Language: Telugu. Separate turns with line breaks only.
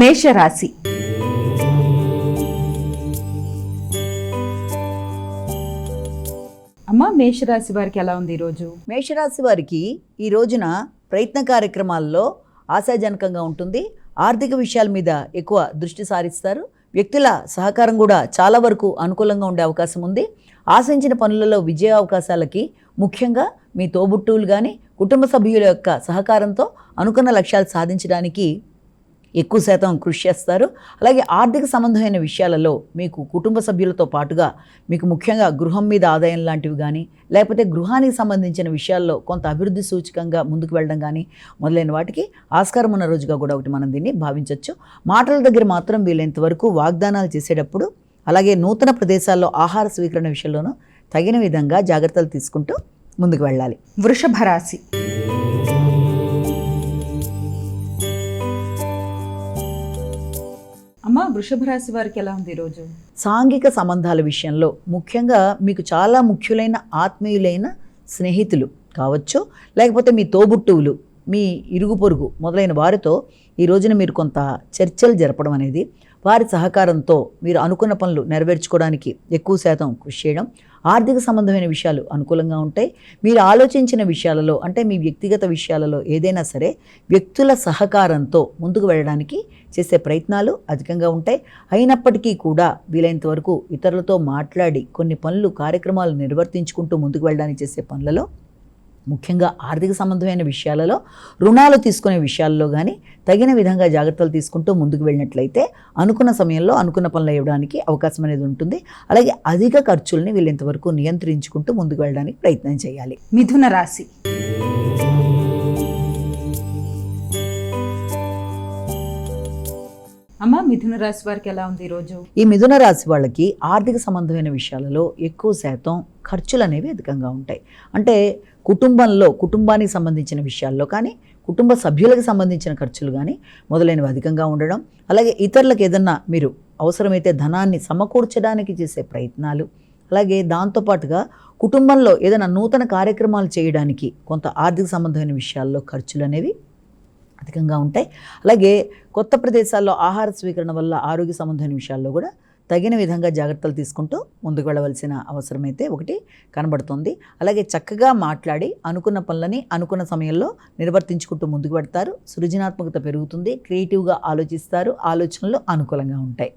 మేషరాశి. అమ్మ మేషరాశి వారికి ఎలా ఉంది ఈరోజు?
మేషరాశి వారికి ఈ రోజున ప్రయత్న కార్యక్రమాల్లో ఆశాజనకంగా ఉంటుంది. ఆర్థిక విషయాల మీద ఎక్కువ దృష్టి సారిస్తారు. వ్యక్తుల సహకారం కూడా చాలా వరకు అనుకూలంగా ఉండే అవకాశం ఉంది. ఆశించిన పనులలో విజయ అవకాశాలకి ముఖ్యంగా మీ తోబుట్టువులు కానీ కుటుంబ సభ్యుల యొక్క సహకారంతో అనుకున్న లక్ష్యాలు సాధించడానికి ఎక్కువ శాతం కృషి చేస్తారు. అలాగే ఆర్థిక సంబంధమైన విషయాలలో మీకు కుటుంబ సభ్యులతో పాటుగా మీకు ముఖ్యంగా గృహం మీద ఆదాయం లాంటివి కానీ లేకపోతే గృహానికి సంబంధించిన విషయాల్లో కొంత అభివృద్ధి సూచకంగా ముందుకు వెళ్ళడం కానీ మొదలైన వాటికి ఆస్కారం ఉన్న రోజుగా కూడా ఒకటి మనం దీన్ని భావించవచ్చు మాటల దగ్గర మాత్రం వీలైనంత వరకు వాగ్దానాలు చేసేటప్పుడు అలాగే నూతన ప్రదేశాల్లో ఆహార స్వీకరణ విషయంలోనూ తగిన విధంగా జాగ్రత్తలు తీసుకుంటూ ముందుకు వెళ్ళాలి.
వృషభ రాశి. వృషభ రాశి వారికి ఎలా ఉంది ఈరోజు
సాంఘిక సంబంధాల విషయంలో ముఖ్యంగా మీకు చాలా ముఖ్యులైన ఆత్మీయులైన స్నేహితులు కావచ్చు లేకపోతే మీ తోబుట్టువులు మీ ఇరుగు పొరుగు మొదలైన వారితో ఈ రోజున మీరు కొంత చర్చలు జరపడం అనేది వారి సహకారంతో మీరు అనుకున్న పనులు నెరవేర్చుకోవడానికి ఎక్కువ శాతం కృషి చేయడం ఆర్థిక సంబంధమైన విషయాలు అనుకూలంగా ఉంటాయి. మీరు ఆలోచించిన విషయాలలో అంటే మీ వ్యక్తిగత విషయాలలో ఏదైనా సరే వ్యక్తుల సహకారంతో ముందుకు వెళ్ళడానికి చేసే ప్రయత్నాలు అధికంగా ఉంటాయి. అయినప్పటికీ కూడా వీలైనంత వరకు ఇతరులతో మాట్లాడి కొన్ని పనులు కార్యక్రమాలు నిర్వర్తించుకుంటూ ముందుకు వెళ్ళడానికి చేసే పనులలో ముఖ్యంగా ఆర్థిక సంబంధమైన విషయాలలో రుణాలు తీసుకునే విషయాల్లో కానీ తగిన విధంగా జాగ్రత్తలు తీసుకుంటూ ముందుకు వెళ్ళినట్లయితే అనుకున్న సమయంలో అనుకున్న పనులు ఇవ్వడానికి అవకాశం అనేది ఉంటుంది. అలాగే అధిక ఖర్చుల్ని వీళ్ళంతవరకు నియంత్రించుకుంటూ ముందుకు వెళ్ళడానికి ప్రయత్నం చేయాలి.
మిథున రాశి. అమ్మ మిథున రాశి వారికి ఎలా ఉంది ఈరోజు
ఈ మిథున రాశి వాళ్ళకి ఆర్థిక సంబంధమైన విషయాలలో ఎక్కువ శాతం ఖర్చులు అనేవి అధికంగా ఉంటాయి. అంటే కుటుంబంలో కుటుంబానికి సంబంధించిన విషయాల్లో కానీ కుటుంబ సభ్యులకు సంబంధించిన ఖర్చులు కానీ మొదలైనవి అధికంగా ఉండడం అలాగే ఇతరులకు ఏదన్నా మీరు అవసరమైతే ధనాన్ని సమకూర్చడానికి చేసే ప్రయత్నాలు అలాగే దాంతోపాటుగా కుటుంబంలో ఏదైనా నూతన కార్యక్రమాలు చేయడానికి కొంత ఆర్థిక సంబంధమైన విషయాల్లో ఖర్చులు అనేవి అధికంగా ఉంటాయి. అలాగే కొత్త ప్రదేశాల్లో ఆహార స్వీకరణ వల్ల ఆరోగ్య సంబంధమైన విషయాల్లో కూడా తగిన విధంగా జాగ్రత్తలు తీసుకుంటూ ముందుకు వెళ్ళవలసిన అవసరం అయితే ఒకటి కనబడుతుంది. అలాగే చక్కగా మాట్లాడి అనుకున్న పనులని అనుకున్న సమయంలో నిర్వర్తించుకుంటూ ముందుకు పెడతారు సృజనాత్మకత పెరుగుతుంది. క్రియేటివ్గా ఆలోచిస్తారు. ఆలోచనలు అనుకూలంగా ఉంటాయి.